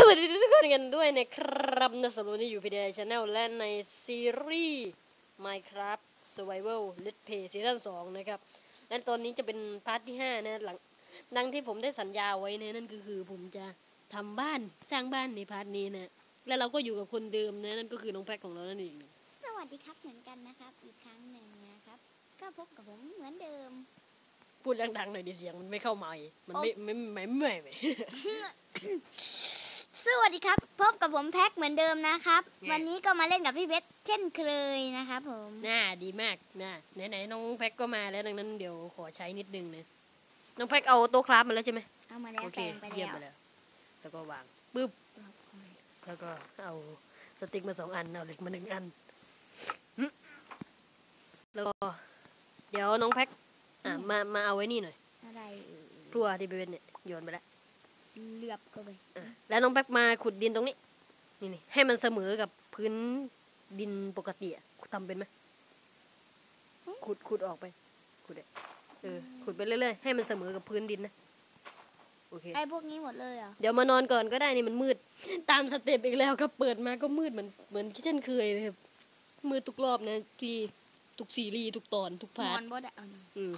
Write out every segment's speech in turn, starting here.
สวัสดีทุกคนกันด้วยนะครับในสำหรับวันนี้อยู่พีดีชาแนลและในซีรีส์ Minecraft Survival Let's Play ซีซั่น2นะครับและตอนนี้จะเป็นพาร์ทที่ 5 นะหลังดังที่ผมได้สัญญาไว้นะนั่นก็คือผมจะทำบ้านสร้างบ้านในพาร์ทนี้นะ และเราก็อยู่กับคนเดิมนะนั่นก็คือน้องแพ็คของเรานั่นเองสวัสดีครับเหมือนกันนะครับ อีกครั้งหนึ่งนะครับ ก็พบกับผมเหมือนเดิม พูดดังๆหน่อยดิเสียงมันไม่เข้าไมค์มันไม่ไม่ไม่ไม่ไม่ สวัสดีครับ พบกับผมแพ็คเหมือนเดิมนะครับไงวันนี้ก็มาเล่นกับพี่เบสเช่นเคยนะครับผมน่าดีมากนะไหนๆน้องแพ็คก็มาแล้วดังนั้นเดี๋ยวขอใช้นิดนึงนะน้องแพ็คเอาโต๊ะคราฟมาแล้วใช่ไหมเอามาแล้วโอเคแซงไปเยี่ยมแล้วไปแล้วแล้วก็วางปึ๊บแล้วก็เอาสติ๊กมาสองอันเอาเหล็กมาหนึ่งอันหึแล้วก็เดี๋ยวน้องแพ็คอะมามาเอาไว้นี่หน่อยอะไรเอ่ยพลัวที่ไปเป็นเนี่ยโยนไปแล้ว เหลือบเข้าไปอะแล้วน้องแพ็คมาขุดดินตรงนี้ นี่นี่ให้มันเสมอกับพื้นดินปกติอะทำเป็นไหมขุดขุดออกไป ขุดเลยเออขุดไปเรื่อยๆให้มันเสมอกับพื้นดินนะโอเค ไอ้พวกนี้หมดเลยเหรอเดี๋ยวมานอนก่อนก็ได้นี่มันมืด ตามสเต็ปอีกแล้วครับเปิดมาก็มืดเหมือนเหมือนเช่นเคยเลยครับมืดทุกรอบนะที่ทุกซีรีส์ทุกตอนทุกนพาอร์ทนบดอะเอาหน่อยอืม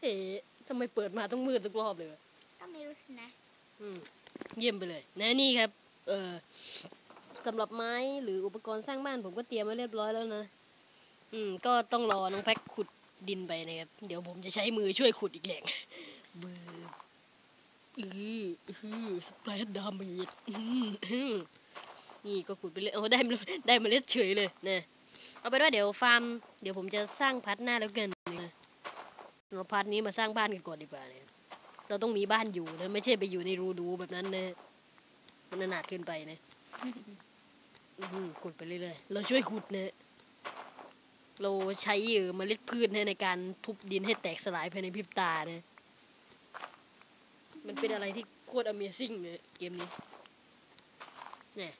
เอ๊ะทำไมเปิดมาต้องมืดทุกรอบเลยวะ ก็ไม่รู้สินะอืมเยี่ยมไปเลยนะนี่ครับ เออสำหรับไม้หรืออุปกรณ์สร้างบ้านผมก็เตรียมไว้เรียบร้อยแล้วนะ อืม ก็ต้องรอน้องแพ็คขุดดินไปนะครับ เดี๋ยวผมจะใช้มือช่วยขุดอีกแหล่งบืออืออือสเปรดดาเมจอืออือนี่ก็ขุดไปเลยโอ้ได้มาได้เมาเล็ดเฉยเลยนะเอาไปว่าเดี๋ยวฟาร์ม เดี๋ยวผมจะสร้างพัดหน้าแล้วกันนะเราพัดนี้มาสร้างบ้านกันก่อนดีกว่าเนี่ย เราต้องมีบ้านอยู่นะ ไม่ใช่ไปอยู่ในรูดูแบบนั้นนะมันอนาถเกินไปนะอื้อหือขุดไปเรื่อยๆเราช่วยขุดนะเราใช้เออเมล็ดพืชนะในการทุบดินให้แตกสลายภายในพริบตานะมันเป็นอะไรที่โคตร Amazing เลยเกมนี้เนี่ย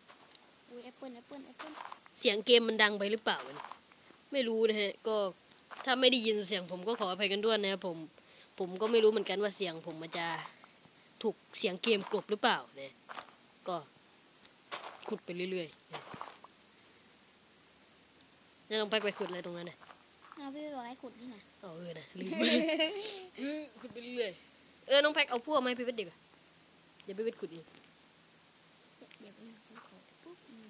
อุ้ยแอปเปิลแอปเปิลแอปเปิลเสียงเกมมันดังไปหรือเปล่าวะเนี่ยไม่รู้นะฮะ ก็ถ้าไม่ได้ยินเสียงผมก็ขออภัยกันด้วยนะครับผม ผมก็ไม่รู้เหมือนกันว่าเสียงผมมันจะถูกเสียงเกมกลบหรือเปล่าเนี่ยก็ขุดไปเรื่อยๆเนี่ยแล้วลองไปไปขุดอะไรตรงนั้นน่ะเอาพี่บอกให้ขุดนี่นะเอาเออนะลืมเออขุดไปเรื่อยๆเออน้องแพ็คเอาพวกมาให้พี่เวทดีกว่าเดี๋ยวพี่เวทขุดเองเดี๋ยวพี่ขอปุ๊บนี่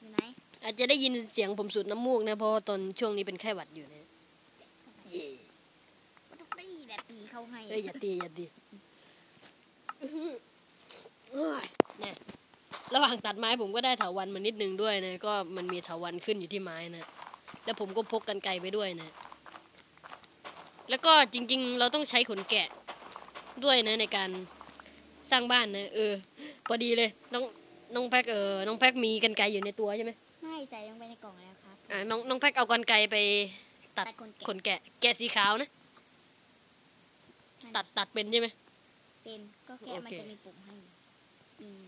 อยู่ไหนอาจจะได้ยินเสียงผมสูดน้ำมูกนะเพราะว่าตอนช่วงนี้เป็นไข้หวัดอยู่เนี่ยเย่ ก็ต้องตีแบบตีเข้าให้ เอ้ยอย่าตีอย่าตีเอ้ยเนี่ยระหว่างตัดไม้ผมก็ได้เถาวันมานิดนึงด้วยนะ ก็มันมีเถาวันขึ้นอยู่ที่ไม้นะ แล้วผมก็พกกันไกรไปด้วยนะ แล้วก็จริง ๆ เราต้องใช้ขนแกะด้วยนะในการสร้างบ้านนะเออพอดีเลยน้องน้องแพ็กเออน้องแพ็กมีกันไกรอยู่ในตัวใช่ไหมไม่ใส่ลงไปในกล่องแล้วครับอ่าน้องน้องแพ็กเอากันไกรไปตัดคนขนแกะแกะสีขาวนะ ตัดตัดเป็นใช่ไหมเป็นก็แค่มันโอเคจะมีปุ่มให้อืม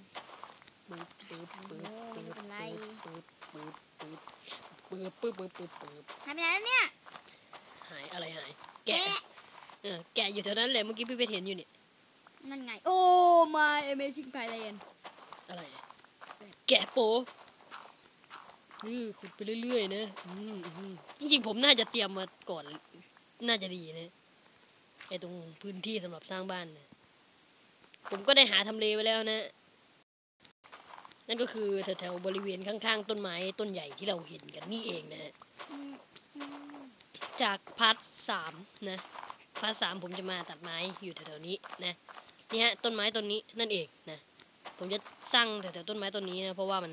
ปึ๊บปึ๊บปึ๊บโอ้ไม่เป็นไรปึ๊บปึ๊บปึ๊บปึ๊บปึ๊บปึ๊บปึ๊บปึ๊บหายไปไหนแล้วเนี่ยหายอะไรหายแกะเออแกะอยู่แถวนั้นแหละเมื่อกี้พี่เพชรเห็นอยู่นี่นั่นไงโอ้ my amazing Thailand อะไรแกะโปอือขุดไปเรื่อยๆนะอืมอืมจริงๆผมน่าจะเตรียมมาก่อนน่าจะดีนะ ไอ้ตรงพื้นที่สำหรับสร้างบ้านนะผมก็ได้หาทำเลไว้แล้วนะ นั่นก็คือแถวๆบริเวณข้างๆ ต้นไม้ต้นใหญ่ที่เราเห็นกันนี่เองนะฮะจากพาร์ทสามนะพาร์ทสามผมจะมาตัดไม้อยู่แถวๆนี้นะนี่ฮะต้นไม้ต้นนี้นั่นเองนะผมจะสร้างแถวๆต้นไม้ต้นนี้นะเพราะว่ามัน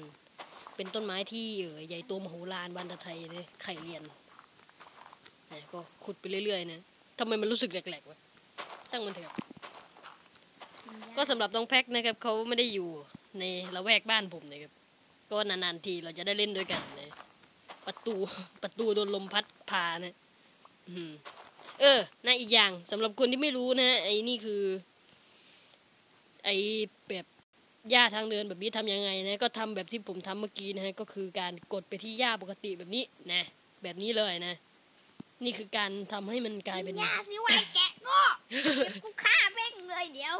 เป็นต้นไม้ที่เออใหญ่โตมโหฬารบานตะไทยเลยไข่เรียนนะก็ขุดไปเรื่อยๆนะ ทำไมมันรู้สึกแหลกๆวะช่างมันเถอะก็สำหรับน้องแพ็คนะครับเขาไม่ได้อยู่ในละแวกบ้านผมนะครับก็นานๆทีเราจะได้เล่นด้วยกันนะประตูประตูโดนลมพัดพานะอืมเออนะอีกอย่างสำหรับคนที่ไม่รู้นะไอ้นี่คือ ไอ้แบบหญ้าทางเดินแบบนี้ทำยังไงนะ ก็ทำแบบที่ผมทำเมื่อกี้นะฮะก็คือการกดไปที่หญ้าปกติแบบนี้นะ แบบนี้เลยนะ นี่คือการทำให้มันกลายเป็นอย่าสิวายแกะก็เดี๋ยวกูฆ่าแม่งเลยเดี๋ยว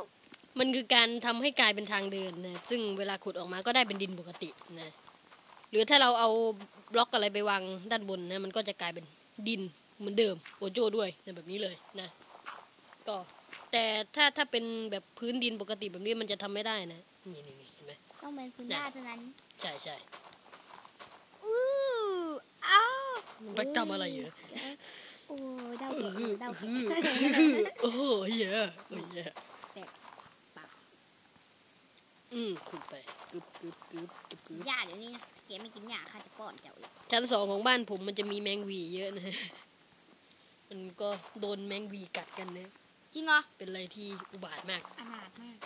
มันคือการทำให้กลายเป็นทางเดินนะซึ่งเวลาขุดออกมาก็ได้เป็นดินปกตินะหรือถ้าเราเอาบล็อกอะไรไปวางด้านบนนะมันก็จะกลายเป็นดินเหมือนเดิมโอโจด้วยนะแบบนี้เลยนะ ก็แต่ถ้าถ้าเป็นแบบพื้นดินปกติแบบนี้มันจะทำไม่ได้นะนี่นี่นี่เห็นไหมต้องเป็นคุณน่ะย่าเท่านั้น ใช่ใช่อู้อ้า วมันไปทำอะไรอยู่นะโอ้เดาเก่งเดาเก่งโอ้โหเหี้ยโอ้ยเหี้ยแตกปากอืมขุดไปกึบกึบกึบกึบกึบย่าเดี๋ยวนี้นะแกไม่กินย่าข้าจะป้อนเจ้าอีกชั้นสองของบ้านผมมันจะมีแมงหวีเยอะนะมันก็โดนแมงหวีกัดกันนะจริงเหรอเป็นอะไรที่อุบาทมากอนาถมาก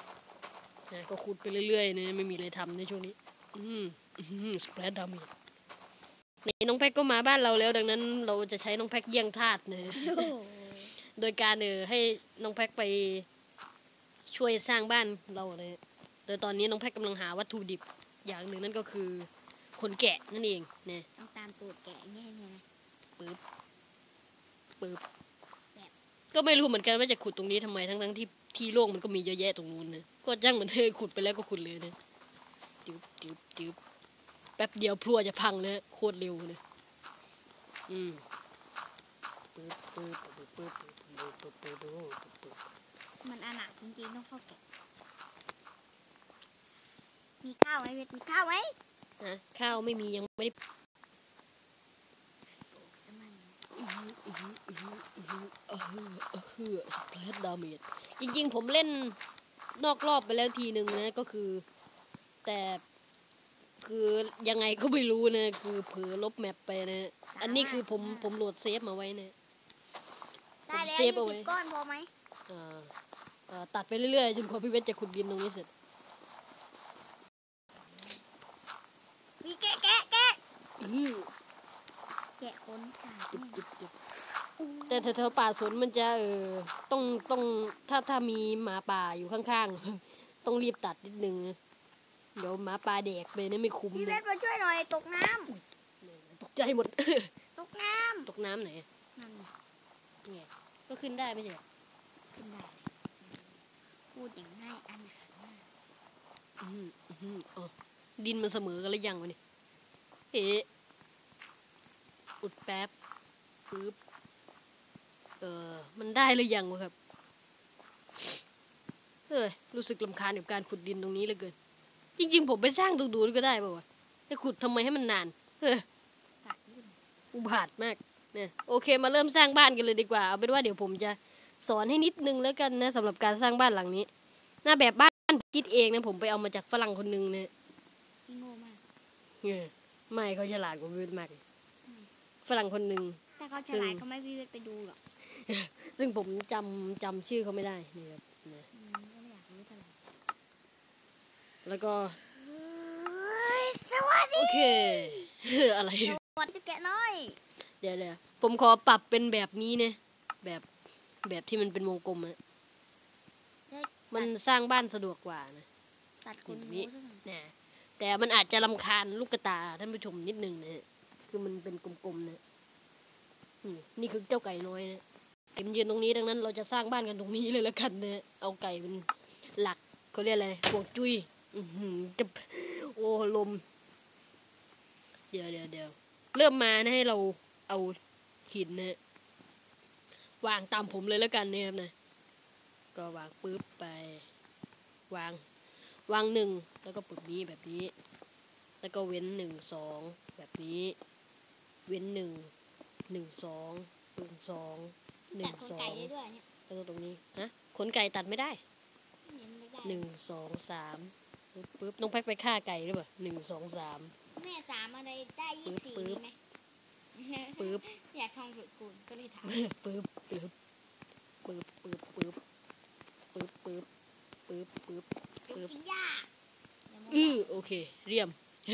นะก็ขุดไปเรื่อยๆนะไม่มีอะไรทำในช่วงนี้ อืมอืมสเปรดดามี นี่น้องแพ็กก็มาบ้านเราแล้ว ดังนั้น เราจะใช้น้องแพ็กเยี่ยงทาสนะโอ้โหโดยการเออให้น้องแพ็กไปช่วยสร้างบ้านเราเลยโดยตอนนี้น้องแพ็กกำลังหาวัตถุดิบอย่างหนึ่งนั่นก็คือขนแกะนั่นเองเนี่ยต้องตามตูดแกะอย่างเงี้ยเนี่ยนะปึ๊บปึ๊บก็ไม่รู้เหมือนกันว่าจะขุดตรงนี้ทำไมทั้งทั้งๆที่ที่โล่งมันก็มีเยอะแยะตรงนู้นนะก็จ้างเหมือนเธอขุดไปแล้วก็ขุดเลยนะจึ๊บจึ๊บจึ๊บ แป๊บเดียวพลัวจะพังเลยโคตรเร็วเลยอืมมันอนาจริงๆต้องเข้าแกะมีข้าวไหมเวทมีข้าวไหมอะข้าวไม่มียังไม่ได้เฮือสเปรดดาเมจจริงๆ ผมเล่นนอกรอบไปแล้วทีหนึ่งนะ ก็คือ แต่ คือยังไงก็ไม่รู้นะ คือเผลอลบแมปไปนะ อันนี้คือผมผมโหลดเซฟมาไว้นะได้แล้วเซฟยี่เอาไว้สิบก้อนพอไหมอ่าอ่าตัดไปเรื่อยๆจนกว่าพี่เวทจะขุดดินตรงนี้เสร็จมีแกะแกะแกะอื้อแกะขนขาดจุ๊บเนี่ยจุ๊บจุ๊บอู้แต่แถวๆป่าสนมันจะเออต้องต้องถ้าถ้ามีหมาป่าอยู่ข้างๆ ต้องรีบตัดนิดนึงนะ เดี๋ยวหมาป่าแดกไปนะไม่คุ้มพี่เวนะทมาช่วยหน่อยตกน้ตกใจหมดำตกน้ตกน้ำไหนำนั่นน่ะเนี่ยก็ขึ้นได้ไม่ใช่เหรอขึ้นได้เลยพูดอย่างง่ายอนาถมากอื้อหืออื้อหืออ๋อดินมันเสมอกันหรือยังวะนี่เอ๊ะอุดแป๊บปึ๊บเออมันได้หรือยังวะครับเฮ้ยรู้สึกลำคาญกับการขุดดินตรงนี้เหลือเกิน จริง ๆ ผมไปสร้างตรงดูนก็ได้ป่าวะจะขุดทำไมให้มันนานเฮ้ยปากยื่นอุบาทมากเนี่ยโอเคมาเริ่มสร้างบ้านกันเลยดีกว่าเอาเป็นว่าเดี๋ยวผมจะสอนให้นิดนึงแล้วกันนะสำหรับการสร้างบ้านหลังนี้ หน้าแบบบ้านคิดเองนะผมไปเอามาจากฝรั่งคนหนึงเนี่ยพี่โง่มากเออไม่เขาฉลาดกว่าพี่เวทมากเลยฝรั่งคนหนึ่งถ้าเขาฉลาดเขาไม่พี่เวทไปดูหรอกซึ่งผมจำจำชื่อเขาไม่ได้นี่ครับนะ อืมก็ไม่อยากรู้เท่าไหร่ แล้วก็เฮ้ยสวัสโอดีเค อะไรสวัสดีแกะน้อย เดี๋ยวเดี๋ยวผมขอปรับเป็นแบบนี้เนี่ยแบบแบบที่มันเป็นวงกลมอะได้มันสร้างบ้านสะดวกกว่านะตัดคนอย่างรู้นี้ซะหน่อยนะแต่มันอาจจะลำคาญลูกกระตาท่านผู้ชมนิดนึงนะฮะคือมันเป็นกลมๆนะนี่นี่คือเจ้าไก่น้อยนะเก็มนยืนตรงนี้ดังนั้น เราจะสร้างบ้านกันตรงนี้เลยละกันนะเอาไก่เป็นหลักเขาเรียกอะไรห่วงจุ้ยอื้อหือ จะโอ้ลม เดี๋ยวเดี๋ยวเดี๋ยวเริ่มมานะให้เราเอาหินนะวางตามผมเลยแล้วกันเนี่ยครับนะ ก็วางปุ๊บไป วาง วางหนึ่งแล้วก็ปึกนี้แบบนี้ แล้วก็เว้นหนึ่งสองแบบนี้ เว้นหนึ่งหนึ่งสองหนึ่งสองหนึ่ตังดขนสอไก่งได้ด้วยเนี่ยแล้วก็ตรงนี้ฮะขนไก่ตัดไม่ได้เห็นไม่ได้หนึ่งสองสาม ปึ๊บปึ๊บน้องแพ็กไปฆ่าไก่หรือเปล่าหนึ่งสองสาม แม่สามอะไรได้ยี่สิบสี่ปึ๊บมีไหมปึ๊บ อยากทองสุดคูณก็เลยถามปึ๊บปึ๊บปึ๊บปึ๊บปึ๊บปึ๊บปึ๊บปึ๊บปึ๊บ จุกอีย่าเดี๋ยวมึงอือโอเค เรียม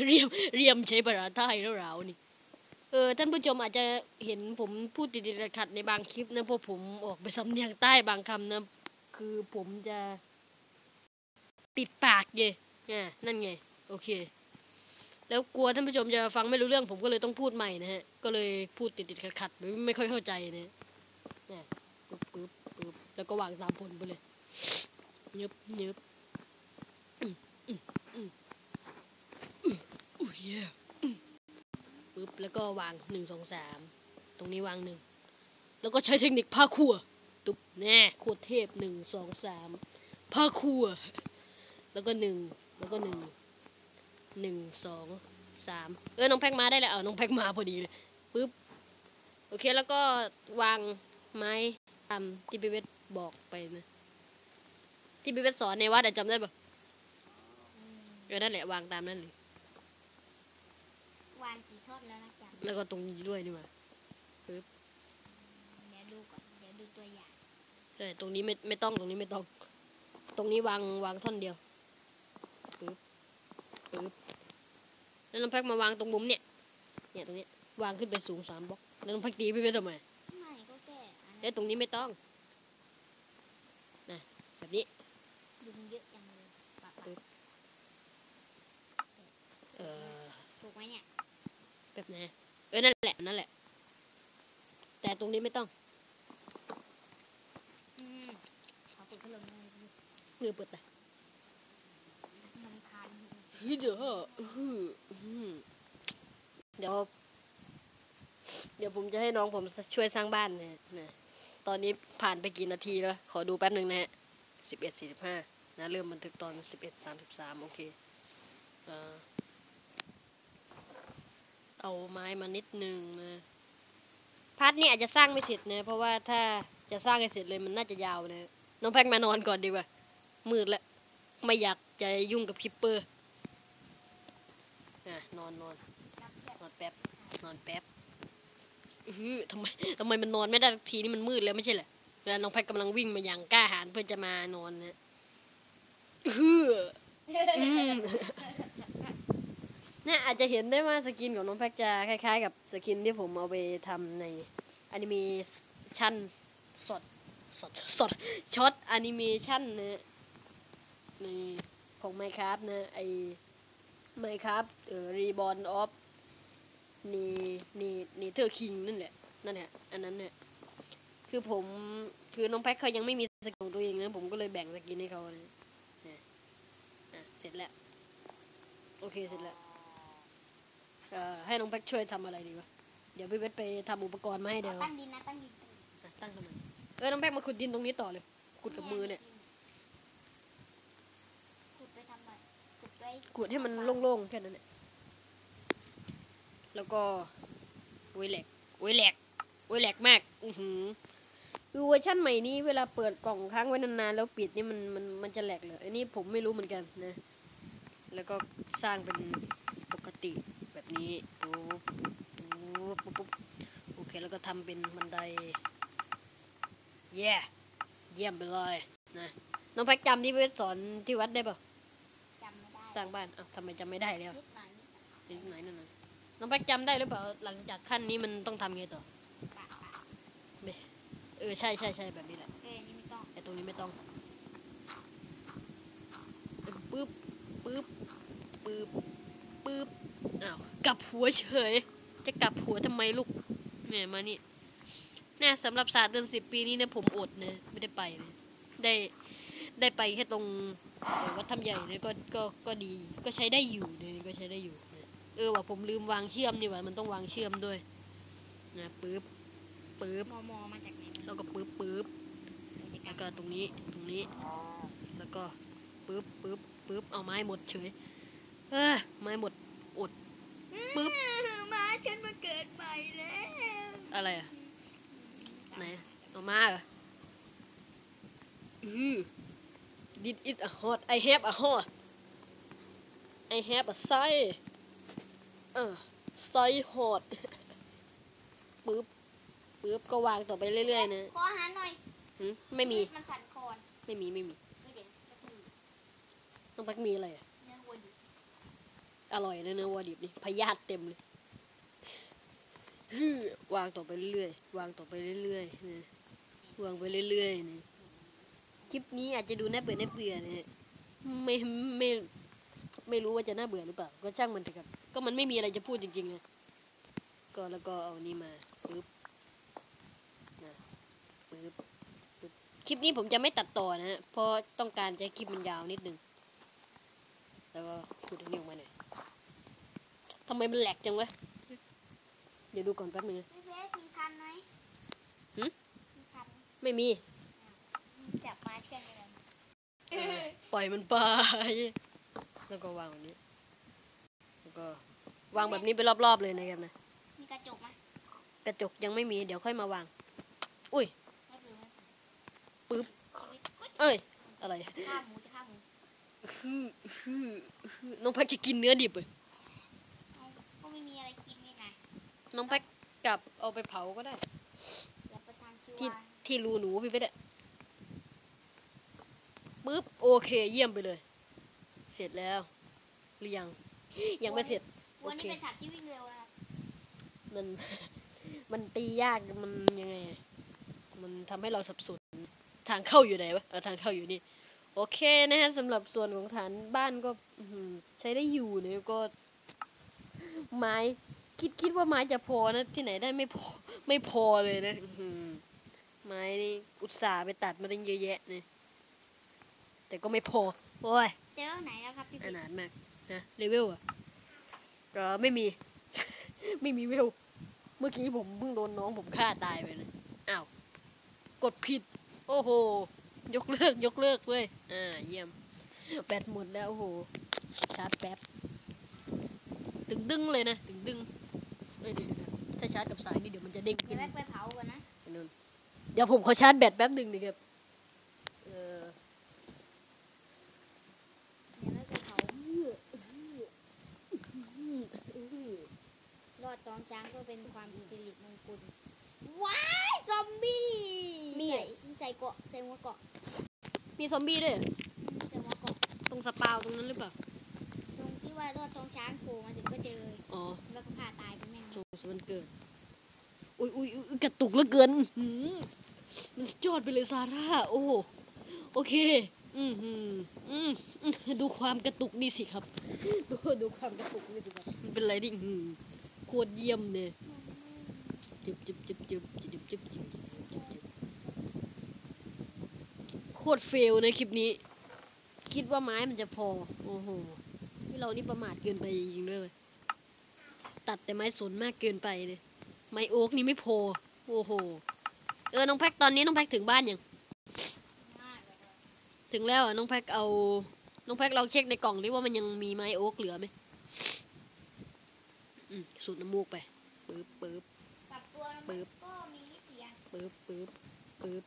เรียม เรียมใช้ภาษาใต้แล้วเรานี่ เออ ท่านผู้ชมอาจจะเห็นผมพูดติดๆขัดๆในบางคลิปนะเพราะผมออกไปสำเนียงใต้บางคำนะ คือผมจะ ติดปากไง อ่านั่นไง โอเค แล้วกลัวท่านผู้ชมจะฟังไม่รู้เรื่องผมก็เลยต้องพูดใหม่นะฮะ ก็เลยพูดติดๆขัดๆไม่ไม่ค่อยเข้าใจนะเนี่ยปึ๊บปึ๊บปึ๊บแล้วก็วางตามผลไปเลยเนึบเนึบอุ้ยปุ๊บแล้วก็วางหนึ่งสองสามตรงนี้วางหนึ่งแล้วก็ใช้เทคนิคผ้าคั่วตุ๊บแน่โคตรเทพหนึ่งสองสามผ้าคั่วแล้วก็หนึ่ง แล้วก็หนึ่งหนึ่งสองสามเออน้องแพ็กมาได้แล้วเอาน้องแพ็กมาพอดีเลยปึ๊บโอเคแล้วก็วางไม้ตามที่พี่เวทบอกไปนะที่พี่เวทสอนในวัดอะจำได้ปะอืมเออนั่นแหละวางตามนั่นเลยวางกี่ทอดแล้วนะจ๊ะแล้วก็ตรงนี้ด้วยนี่มาเดี๋ยวดูก่อนเดี๋ยวดูตัวอย่างใช่ตรงนี้ไม่ไม่ต้องตรงนี้ไม่ต้อง ตรงนี้วางวางท่อนเดียวปึ๊บ ปึ๊บแล้วน้องแพ็กมาวางตรงมุมเนี่ย เนี่ยตรงเนี้ยวางขึ้นไปสูงสามบล็อก แล้วน้องแพ็กตีพี่เวททำไมไม่ก็แค่อันเอ้ยตรงนี้ไม่ต้องนะแบบนี้ยุงเยอะจังเลยปะปะปึ๊บเออถูกไหมเนี่ยแบบไหนเออนั่นแหละนั่นแหละ แต่ตรงนี้ไม่ต้องอืมขอปิดพัดลมหน่อยดิมือเปิดแต่มันคานอยู่เฮ้ยเดี๋ยวอื้อหืออื้อหือเดี๋ยว เดี๋ยวผมจะให้น้องผมช่วยสร้างบ้านเนี่ยนะตอนนี้ผ่านไปกี่นาทีแล้ว ขอดูแป๊บหนึ่งนะฮะสิบเอ็ดสี่สิบห้านะ เริ่มบันทึกตอนสิบเอ็ดสามสิบสามโอเคเออเอาไม้มานิดนึงนะพาร์ทนี้อาจจะสร้างไม่เสร็จนะเพราะว่าถ้าจะสร้างให้เสร็จเลยมันน่าจะยาวนะน้องแพ็กมานอนก่อนดีกว่ามืดแล้วไม่อยากจะยุ่งกับคิปเปอร์ อะนอนนอนรับแบบนอนแป๊บ นอนแป๊บอื้อหือทำไมทำไมมันนอนไม่ได้สักทีนี่มันมืดแล้วไม่ใช่เหรอแล้วน้องแพ็กกำลังวิ่งมาอย่างกล้าหาญเพื่อจะมานอนนะอื้อหืออืมเนี่ยอาจจะเห็นได้ว่าสกินของน้องแพ็กจะคล้าย ๆ กับสกินที่ผมเอาไปทำในอนิเมชันสดสดสดช็อตแอนิเมชันนะในของ Minecraft นะไอ Minecraft เอ่อ Reborn of นี่นี่นี่เธอคิงนั่นแหละ นั่นแหละ อันนั้นเนี่ยคือผมคือน้องแพ็คเขายังไม่มีสกินของตัวเองนะ ผมก็เลยแบ่งสกินให้เขาเลยเนี่ยอะเสร็จแล้ว โอเคเสร็จแล้วเอ่อให้น้องแพ็คช่วยทำอะไรดีวะ เดี๋ยวพี่เวทไปทำอุปกรณ์มาให้เดี๋ยว ตั้งดินนะตั้งดินตั้งดินอะตั้งทำไมเออน้องแพ็คมาขุดดินตรงนี้ต่อเลย ขุดกับมือเนี่ย ขุดไปทำอะไรขุด ไว้ขุดให้มันโล่งๆแค่นั้นแหละแล้วก็โอ้ยแหลกโอ้ยแหลกโอ้ยแหลกมาก อือหือคือเวอร์ชั่นใหม่นี้เวลาเปิดกล่องค้างไว้นานๆแล้วปิดนี่มันมันมันจะแหลกเลยอันนี้ผมไม่รู้เหมือนกันนะ แล้วก็สร้างเป็นปกติแบบนี้ปุ๊บปุ๊บปุ๊บโอเคแล้วก็ทำเป็นบันไดเย่เยี่ยมไปเลยนะน้องแพ็กจำที่เวทสอนที่วัดได้ปะจำไม่ได้ สร้างบ้านเอ้าทำไมจำไม่ได้แล้วนิดหน่อยนิดหน่อยนิดไหนนั่นน่ะน้องแป๊กจำได้หรือเปล่าหลังจากขั้นนี้มันต้องทำไงต่อปะปะเออใช่ใช่ใช่แบบนี้แหละเอ้ยนี่ไม่ต้องแต่ตรงนี้ไม่ต้องปึ๊บปึ๊บปึ๊บปึ๊บอ้าวกลับหัวเฉย จะกลับหัวทำไมลูกเนี่ยมานี่เนี่ยสำหรับศาสตร์เดือนสิบปีนี้เนี่ยผมอดนะไม่ได้ไปเลยได้ได้ไปแค่ตรง เอ่อวัดถ้ำใหญ่เนี่ยก็ก็ก็ดีก็ใช้ได้อยู่เนี่ยก็ใช้ได้อยู่นะเออว่าผมลืมวางเชื่อมนี่หว่ามันต้องวางเชื่อมด้วยนะปึ๊บปึ๊บมอมอมาจากไหนแล้วก็ปึ๊บปึ๊บแล้วก็ตรงนี้ตรงนี้แล้วก็ปึ๊บปึ๊บปึ๊บเอาไม้หมดเฉยเออไม้หมดปึ๊บมาฉันมาเกิดใหม่แล้วอะไรอะไหนเอามาเหรออือ Did it a hot I have a hot I have a side เออ side hot ปึ๊บปึ๊บก็วางต่อไปเรื่อยๆนะขออาหารหน่อยหึไม่มี มันสั่นคอนไม่มีไม่มีไม่เดี๋ยวสักทีต้องพักมีอะไรอะเนื้อวัวดิบอร่อยนะเนื้อวัวดิบนี่พยาธิเต็มเลยฮือวางต่อไปเรื่อยๆ วางต่อไปเรื่อยๆนะวางไปเรื่อยๆนะ คลิปนี้อาจจะดูน่าเบื่อน่าเบื่อนะไม่ไม่ไม่รู้ว่าจะน่าเบื่อหรือเปล่า ก็ช่างมันเถอะครับ ก็มันไม่มีอะไรจะพูดจริงๆนะก็แล้วก็เอานี่มาปึ๊บนะปึ๊บปึ๊บคลิปนี้ผมจะไม่ตัดต่อนะฮะเพราะต้องการจะให้คลิปมันยาวนิดนึง แล้วก็ขุดอันนี้ออกมาหน่อยทำไมมันแหลกจังวะเดี๋ยวดูก่อนแป๊บนึงนะพี่เบสมีคันไหมหึมีคันไม่มี จับมาเชื่อมเลยเออปล่อยมันไป แล้วก็วางแบบนี้ แล้วก็วางแบบนี้ไปรอบๆเลยนะครับนะ มีกระจกไหมกระจกยังไม่มี เดี๋ยวค่อยมาวาง อุ้ยไม่รู้นะปึ๊บชีวิตกุ๊ดเอ้ย อะไรฆ่าหมูจะฆ่าหมูฮือฮือฮือน้องแพ็กจะกินเนื้อดิบเลยเอาก็ไม่มีอะไรกินนี่นะ น้องแพ็กกลับเอาไปเผาก็ได้อย่าไปทางคิวที่วาที่รูหนูพี่เพชรอะ ปึ๊บโอเคเยี่ยมไปเลย เสร็จแล้ว หรือยัง ยังไม่เสร็จวัวนี่โอเคเป็นสัตว์ที่วิ่งเร็วนะครับมัน มันตียากมันยังไงอะมันทำให้เราสับสนทางเข้าอยู่ไหนวะเอาทางเข้าอยู่นี่ โอเคนะฮะสำหรับส่วนของฐานบ้านก็อื้อหือใช้ได้อยู่เนี่ยก็ ไม้คิดคิดว่าไม้จะพอนะที่ไหนได้ไม่พอไม่พอเลยนะอื้อหือไม้นี่อุตส่าห์ไปตัดมาตั้งเยอะแยะเนี่ย แต่ก็ไม่พอ โอ้ยเจอไหนแล้วครับพี่อเบสนาถมากนะเลเวลอะก็ไม่มี ไม่มีเวล เมื่อกี้ผมเพิ่งโดนน้องผมฆ่าตายไปนะอ้าวกดผิด โอ้โห ยกเลิกยกเลิกเว้ยอ่าเยี่ยม แบตหมดแล้วโอ้โหชาร์จแป๊บตึงดึงเลยนะตึงดึงเอ้ยเดี๋ยวเดี๋ยวเดี๋ยวถ้าชาร์จกับสายนี่เดี๋ยวมันจะเด้งเดี๋ขึ้ยวนแม็กไปเผาก่อนนะไปนู่นเดี๋ยวผมขอชาร์จแบตแป๊บหนึ่งนะครับ เออ เดี๋ยวแม็กไปเผา รอดตองช้างก็เป็นความสิริมงคลว้ายซอมบี้มีใส่ใส่เกาะใส่หัวเกาะมีซอมบี้ด้วยเหรออืมใส่หัวเกาะตรงสปาวตรงนั้นหรือเปล่า ตรงที่ว่ารอดตองช้างโผล่มาถึงก็เจออ๋อแล้วก็ฆ่าตายไปแม่งโชว์วันเกิด อุ้ยอุ้ยอุ๊ยกระตุกเหลือเกินอื้อหือมันสุดยอดไปเลยซาร่า โอ้โหโอเค อืมอืมอืมอืมดูความกระตุกนี่สิครับ ดูดูความกระตุกนี่สิครับ มันเป็นอะไรที่อื้อหือโคตรเยี่ยมเลยจิบจิบจิบจิบจิบจิบจิบจิบจิบจิบจิบโคตรเฟลในคลิปนี้ คิดว่าไม้มันจะพอ โอ้โหนี่เรานี่ประมาทเกินไปจริงๆด้วยเวยตัดแต่ไม้สนมากเกินไปเลยไม้โอ๊กนี่ไม่พอ โอ้โห เออ น้องแพ็กตอนนี้น้องแพ็กถึงบ้านยัง ถึงแล้วอะน้องแพ็กเอา น้องแพ็กเราเช็คในกล่องดิว่ามันยังมีไม้โอ๊กเหลือไหม อืมสูดน้ำมูกไปปึ๊บปึ๊บปรับตัวนะปึ๊บก็มีวิธีอะปึ๊บปึ๊บปึ๊บ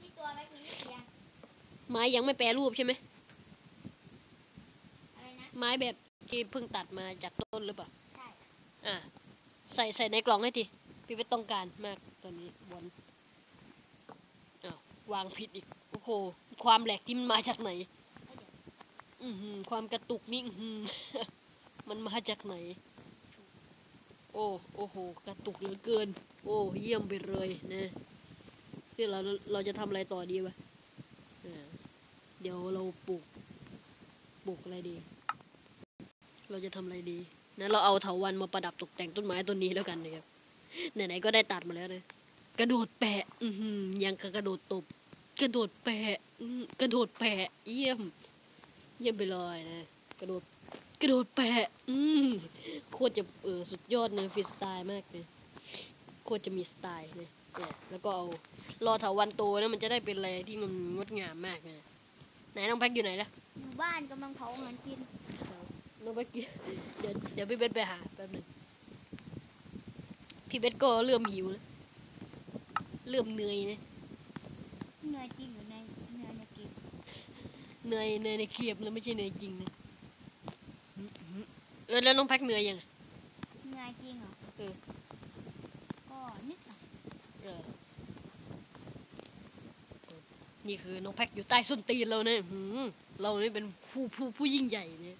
ที่ตัวแม็กมีวิธีอะไม้ยังไม่แปรรูปใช่ไหมอะไรนะไม้แบบที่เพิ่งตัดมาจากต้นหรือเปล่าใช่อะใส่ใส่ในกล่องให้ทีพี่ไม่ต้องการมากตอนนี้บอลอ้าววางผิดอีกโอ้โหความแหลกที่มันมาจากไหนเอ้ยเดี๋ยวอือหือความกระตุกนี่อื้อหือมันมาจากไหน โอ้โอ้โหกระตุกเหลือเกิน โอ้เยี่ยมไปเลยนะที่เราเราจะทำอะไรต่อดีวะเดี๋ยวเราปลูกปลูกอะไรดี เราจะทำอะไรดีนะเราเอาเถาวันมาประดับตกแต่งต้นไม้ต้นนี้แล้วกันนะครับไหนๆก็ได้ตัดมาแล้วนะกระโดดแปะ อืยังกระโดดตบ กระโดดแปะกระโดดแปะ เยี่ยม เยี่ยมไปเลยนะ กระโดด กระโดดแปะ อืมโคตรจะเออสุดยอดนะฟรีสไตล์มากเลยโคตรจะมีสไตล์นะเนี่ยแล้วก็เอารอเถาวันโตนะมันจะได้เป็นอะไรที่มันงดงามมากนะไหนน้องแพ็กอยู่ไหนล่ะอยู่บ้านกำลังเผาอาหารกินน้องแพ็กกินเดี๋ยวเดี๋ยวพี่เบสไปหาแป๊บหนึงพี่เบสก็เริ่มหิวแล้วเริ่มเหนื่อยนะเหนื่อยจริงอยู่ในเหนื่อยในเกมเหนื่อยเหนื่อยในเกียบนะไม่ใช่เหนื่อยจริงนะอืมอืม เออแล้วน้องแพ็กเหนื่อยยังเหนื่อยจริงเหรอเออก็นิดหน่อยเออนี่คือน้องแพ็กอยู่ใต้ส้นตีนเราเนี่ยหืมเรานี่เป็นผู้ผู้ผู้ยิ่งใหญ่เนี่ย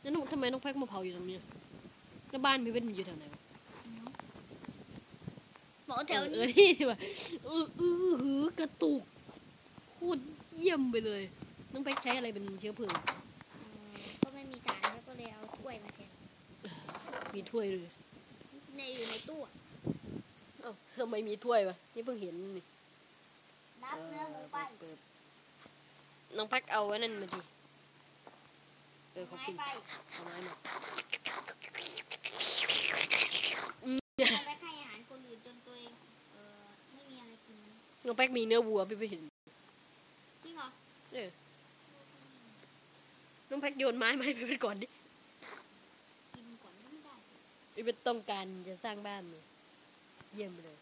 แล้วน้องทำไมน้องแพ็กมาเผาอยู่ตรงเนี้ยแล้วบ้านพี่เป็นอยู่แถวไหนวะบอกแถวเอนี้อนี่ว่ะเออเออหือกระตุกโคตรเยี่ยมไปเลย น้องแพ็กใช้อะไรเป็นเชื้อเพลิง ก็ไม่มีฐานแล้วก็เลยเอาถ้วยมาแทน มีถ้วยเลยในอยู่ในตู้อะเอ้าทำไมมีถ้วยวะนี่เพิ่งเห็นนี่รับเนื้อหมูไปเปิดน้องแพ็กเอาไว้นั่นมาดิเออขอบไม้คุณไปเอาไม้มาเอาไปให้อาหารคนอื่นจนตัวเองเออไม่มีอะไรกินน้องแป๊กมีเนื้อวัวพี่ไปเห็นจริงเหรอเออน้องแป๊กโยนไม้มาให้พี่ไปก่อนดิ กินก่อนก็ไม่ได้ พี่เป็นต้องการจะสร้างบ้านเลยเยี่ยมเลย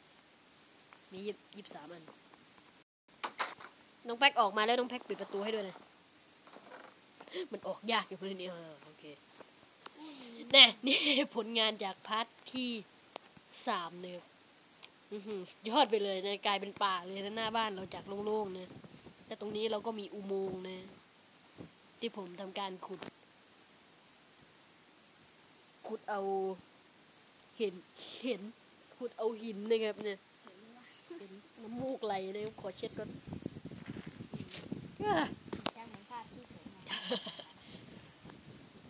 มียี่ยี่สามอัน น้องแป๊กออกมาแล้วน้องแป๊กปิดประตูให้ด้วยนะ มันออกยากอยู่คนนี้โอเคแน่นี่ผลงานจากพาร์ทที่สามเนี่ยยอดไปเลยนะกลายเป็นป่าเลยนะหน้าบ้านเราจากโล่งๆนะแต่ตรงนี้เราก็มีอุโมงค์นะ ที่ผมทำการขุด ขุดเอา เห็นเห็นขุดเอาหินนะครับเนี่ยเห็นน้ำมูกไหลนะครับขอเช็ดก่อน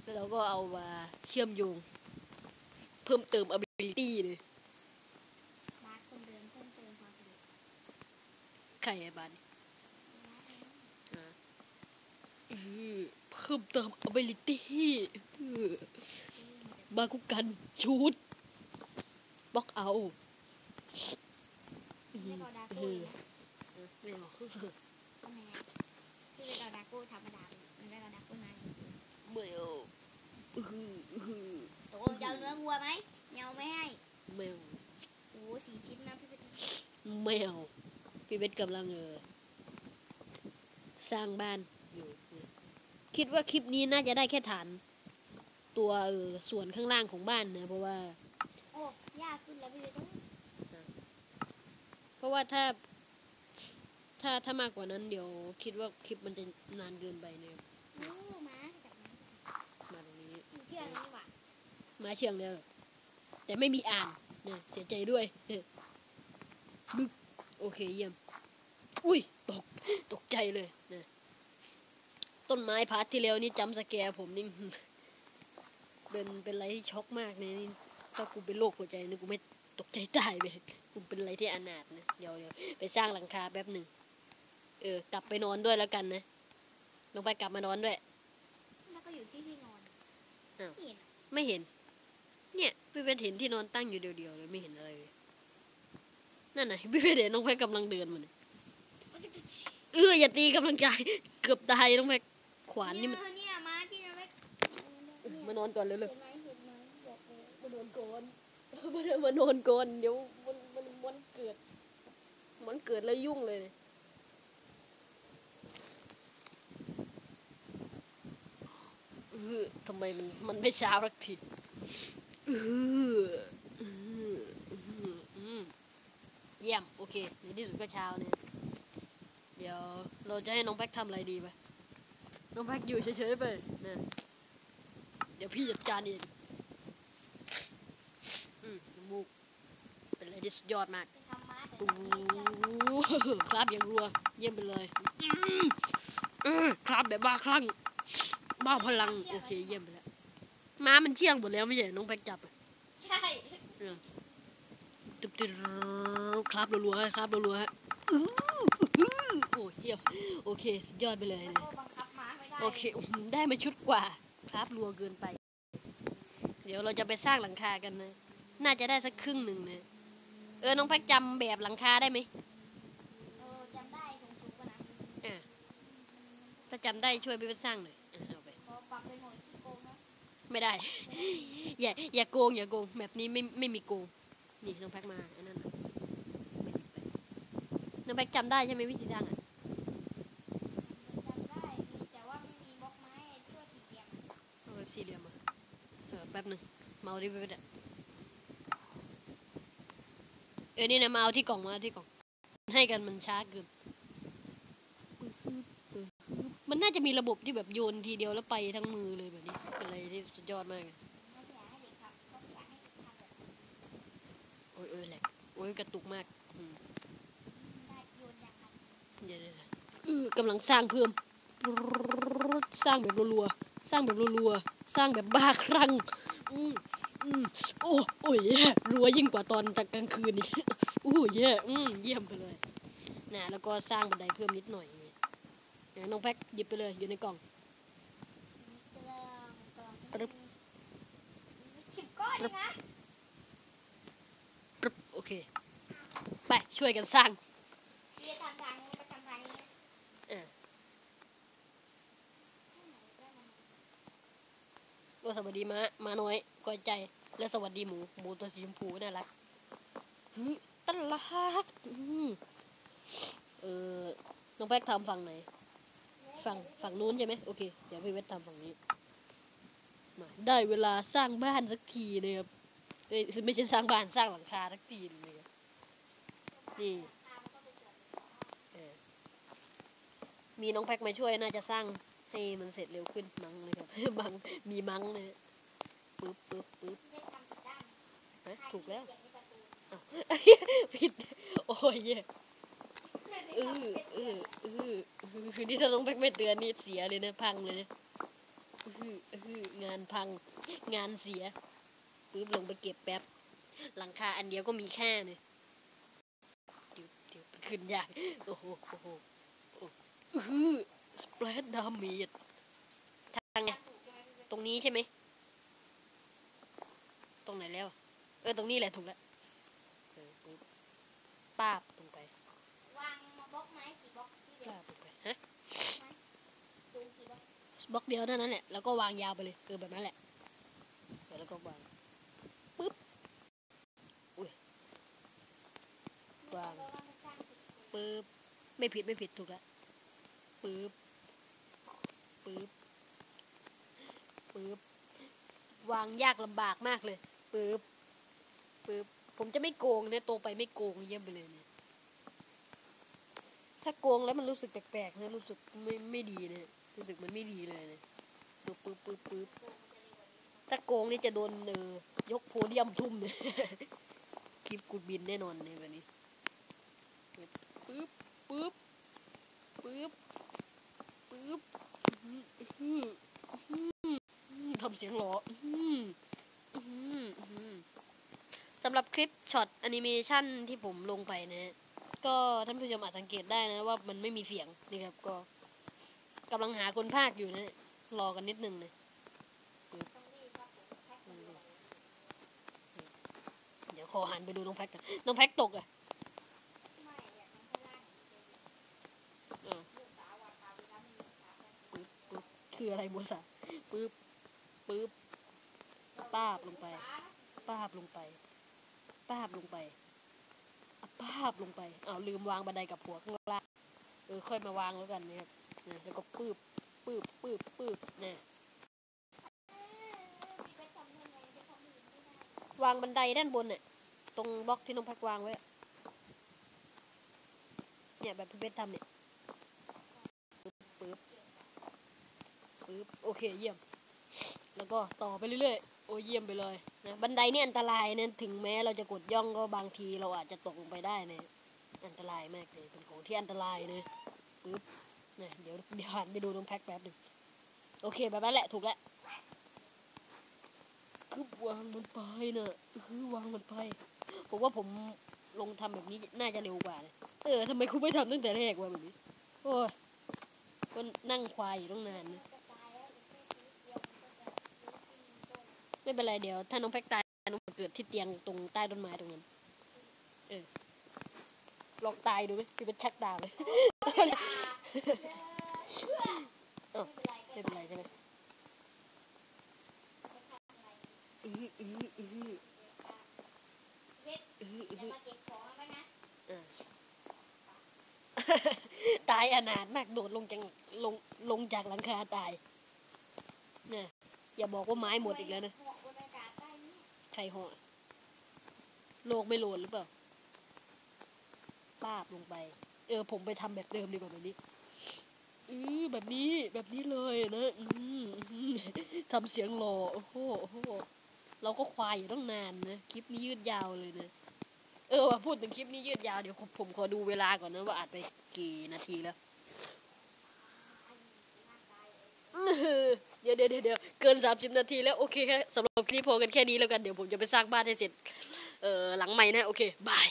แล้วเราก็เอามาเชื่อมโยง เพิ่มเติม ability เลยมาร์คคนเดินเพิ่มเติมความสนุกไข่ไอ้บานเพิ่มเติม ability อือบาคุกันชูด บล็อกเอาไม่มรอดาก้มนะไม่เอาทำไมอะที่เป็นรอดาโก้ธรรมดามันไม่รอดาก้นายไม่เอาตกลงจะเอาเนื้อวัวไหมเงาไม่ให้ไม่เอาโอ้โหสี่ชิ้นนะพี่เป็นไม่เอาพี่เบสกำลังเออสร้างบ้านอยู่คิดว่าคลิปนี้น่าจะได้แค่ฐาน ตัวเออส่วนข้างล่างของบ้านนะเพราะว่า ยากขึ้นแล้วพี่เป็นเพราะว่าถ้า ถ้าถ้ามากกว่านั้นเดี๋ยว คิดว่าคลิปมันจะนานเกินไปเนี่ยโอ้มาจับม้ามาตรงนี้เชื่องนี่หว่ามาเชียงแล้วแต่ไม่มีอ่านเนี่ยเสียใจด้วยบึ๊บโอเคเยี่ยม อุ้ยตกตกใจเลยนะต้นไม้พาร์ทที่แล้วนี่จำสแกร์ผมนี่เป็นเป็นอะไรที่ช็อกมากเลยนี่ ถ้ากูเป็นโรคหัวใจนี่กูไม่ตกใจตายไปกูเป็นอะไรที่อนาถนะเดี๋ยวเดี๋ยวไปสร้างหลังคาแป๊บหนึ่งเออกลับไปนอนด้วยแล้วกันนะลงไปกลับมานอนด้วยแล้วก็อยู่ที่ที่นอนอ้าวไม่เห็นไม่เห็นเนี่ยพี่เพชรเห็นที่นอนตั้งอยู่เดียวๆเลยไม่เห็นอะไรเลยนั่นน่ะพี่เพชรเห็นน้องแพรกำลังเดินมาเนี่ยเอออย่าตีกำลังใจเกือบตายน้องแพรขวานนี่มันเยเนี่ยม้าที่เราไปมานอนก่อนเร็วเห็น นอนก่อนมานมานอนก่อนเดี๋ยวมันมันมันเกิด มันเกิดแล้วยุ่งเลยเออทำไมมันมันไม่เช้าสักทีเออเออเอออืมเยี่ยม โอเค ในที่สุดก็เช้าเนี่ยเดี๋ยวเราจะให้น้องแพ็กทำอะไรดีไปน้องแพ็กอยู่เฉยๆไปนะเดี๋ยวพี่จัดการเอง อืมน้ำมูกเป็นอะไรที่สุดยอดมากไปทำม้าแต่โอ้ทำไม่ได้โหครับอย่างรัว เยี่ยมไปเลยอืมอืมครับแบบบ้าคลั่งบ้าพลัง โอเค เยี่ยมไปแล้วม้ามันเที่ยงหมดแล้วไม่ใช่เหรอน้องแพ็กจับอะใช่ตึบตึบครับรัวๆครับรัวๆฮะอื้ออื้อโอ้เยี่ยมโอเค สุดยอดไปเลยแล้วนะก็บังคับม้าไม่ได้โอเคอื้อหือได้มาชุดกว่า ครับรัวเกินไป เดี๋ยวเราจะไปสร้างหลังคากันนะ น่าจะได้สักครึ่งหนึ่งนะเออน้องแพ็กจำแบบหลังคาได้ไหมเออจำได้สูงสูงกว่านะถ้าจำได้ช่วยไปสร้างหน่อยอะเอาไปพอปรับเป็นโหมดขี้โกงนะไม่ได้ อย่าอย่าโกงอย่าโกงแบบนี้ไม่ไม่มีโกงนี่น้องแพ็กมาอันนั้นน่ะไม่หยิบไปน้องแพ็กจำได้ใช่ไหมวิธีสร้างอะจำได้มีแต่ว่าไม่มีบล็อกไม้ไอ้ที่ว่าสี่เหลี่ยมอะเอาแบบสี่เหลี่ยมมาเออแป๊บหนึ่งมาเอาที่ไปอะ เออนี่นะมาเอาที่กล่องมาที่กล่อง ให้กันมันช้าเกินมันน่าจะมีระบบที่แบบโยนทีเดียวแล้วไปทั้งมือเลยแบบนี้ เป็นอะไรที่สุดยอดมากเลยไม่อยากให้เอยเออแหลกโอ้ยกระตุกมากเดี๋ยวเดี๋ยวเออกำลังสร้างเพิ่ม สร้างแบบรัวๆ สร้างแบบรัวๆ สร้างแบบบ้าคลั่งอือ โอ้โอ้ยแย่รัวยิ่งกว่าตอนกลางคืนนี่อู้แย่อืมเยี่ยมไปเลยนะแล้วก็สร้างบันไดเพิ่มนิดหน่อยนี่นะน้องแพ็คหยิบไปเลยอยู่ในกล่องปึ๊บสิบก้อนนะปึ๊บโอเค ไปช่วยกันสร้าง พี่จะทำทางนี้ไปทำทางนี้ เออ ก็ สวัสดีม้ามาน้อยก้อยใจ และสวัสดีหมู หมูตัวสีชมพูน่ารักหึตลาดอืมเออน้องแป๊กทำฝั่งไหน ฝั่งฝั่งนู้นใช่ไหมโอเค เดี๋ยวพี่เวททำฝั่งนี้ มา ได้เวลาสร้างบ้านสักทีเลยครับเอ้ยไม่ใช่สร้างบ้านสร้างหลังคาสักทีเลยครับนี่มีน้องแพ็กมาช่วยน่าจะสร้างให้มันเสร็จเร็วขึ้นมั้งนะครับ มังมีมังนะฮะปึ๊บปึ๊บปึ๊บนฮะถูกแล้วเขียนในการ์ตูนอ้าวผิด โอ้ยเย่เออเออเออคือนี่ถ้าน้องแพ็กไม่เตือนนี่เสียเลยนะพังเลยนะเออเอองานพัง งานเสียปึ๊บลงไปเก็บแป๊บ หลังคาอันเดียวก็มีแค่เนี่ยเดี๋ยวเดี๋ยวขึ้นยาก โอ้โหโอ้โหเออสเปรดดาเมจทางไง ตรงนี้ใช่ไหม ตรงไหนแล้วอะเออ ตรงนี้แหละถูกแล้วเออปึ๊บป้าบลงไป วางบล็อกไม้กี่บล็อกที่เดียวป้าบลงไป ฮะดูกี่บล็อกบล็อกเดียวเท่านั้นแหละ แล้วก็วางยาวไปเลยเออแบบนั้นแหละเออแล้วก็วาง ปึ๊บ อุ้ย วางแล้วก็สร้างผิดปึ๊บ ไม่ผิดไม่ผิดถูกแล้ว ปึ๊บ ปึ๊บ ปึ๊บวางยากลำบากมากเลยปึ๊บปึ๊บผมจะไม่โกงนะโตไปไม่โกงเยี่ยมไปเลยเนี่ยถ้าโกงแล้วมันรู้สึกแปลกๆนะรู้สึกไม่ไม่ดีนะรู้สึกมันไม่ดีเลยนะปึ๊บปึ๊บปึ๊บปึ๊บถ้าโกงนี่จะโดนเออยกโพเดียมทุ่มเนี่ยคลิปกูบินแน่นอนในวันนี้ปึ๊บปึ๊บปึ๊บปึ๊บ ทำเสียงหรออื้อสำหรับคลิปช็อตแอนิเมชันที่ผมลงไปนะ ก็ท่านผู้ชมอาจสังเกตได้นะว่ามันไม่มีเสียงนี่ครับก็กำลังหาคนภาคอยู่นะ รอกันนิดนึงนะเดียวเดี๋ยวขอหันไปดูน้องแพ็กกันน้องแพ็กตกอะคืออะไรโมซาปึ๊บ ปึ๊บป้าบลงไป ป้าบลงไป ป้าบลงไปป้าบลงไปอ้าวลืมวางบันไดกับหัวข้างล่างเออค่อยมาวางแล้วกันนะครับเนี่ยแล้วก็ปืบปืบปืบปืบเนี่ยไปทำยังไงไปทำอื่นไม่ได้วางบันไดด้านบนเนี่ยตรงบล็อกที่น้องพักวางไว้ เนี่ยแบบพี่เบสทำเนี่ยปึ๊บปึ๊บปึ๊บโอเคเยี่ยม แล้วก็ต่อไปเรื่อยๆ โอ้เยี่ยมไปเลยนะบันไดนี่อันตรายเนะถึงแม้เราจะกดย่องก็บางทีเราอาจจะตกลงไปได้นะอันตรายมากเลยเป็นของที่อันตรายนะปึ๊บนะเดี๋ยวเดี๋ยวหันไปดูน้องแพ็คแป๊บหนึ่งโอเคแบบนั้นแหละถูกแล้วคือวางมันไปเนะคือวางมันไปผมว่าผมลงทำแบบนี้น่าจะเร็วกว่านะเออทำไมคุณไม่ทำตั้งแต่แรกวะแบบนี้ โอ้ยก็นั่งควายอยู่ตั้งนานนะ ไม่เป็นไรเดี๋ยว ถ้าน้องแพ็กตายน้องเกิดที่เตียงตรงใต้ต้นไม้ตรงนั้น เออ ลองตายดูไหมพี่เป็นชักดาวเลยเอ้าไม่เป็นไรใช่ไหมอืออืออือเว็ดอืออืจะอมาเก็บของแล้วนะอ่าตายอนาถมากโดดลงจากลงลงจากหลังคาตาย เนี่ย อย่าบอกว่าไม้หมดอีกแล้วนะ ใครห่อโลกไม่โหลนหรือเปล่าปาบลงไป เออ ผมไปทำแบบเดิมดีกว่าแบบนี้อือแบบนี้แบบนี้เลยนะอืมทำเสียงหล่อโอ้โหโอ้โหเราก็ควายอยู่ตั้งนานนะคลิปนี้ยืดยาวเลยนะเออว่าพูดถึงคลิปนี้ยืดยาวเดี๋ยวผมผมขอดูเวลาก่อนนะว่าอัดไปกี่นาทีแล้ว เดี๋ยวเดี๋ยวเดี๋ยวเกินสามสิบนาทีแล้วโอเคครับสำหรับคลิปพอกันแค่นี้แล้วกันเดี๋ยวผมจะไปสร้างบ้านให้เสร็จเออหลังใหม่นะโอเคบาย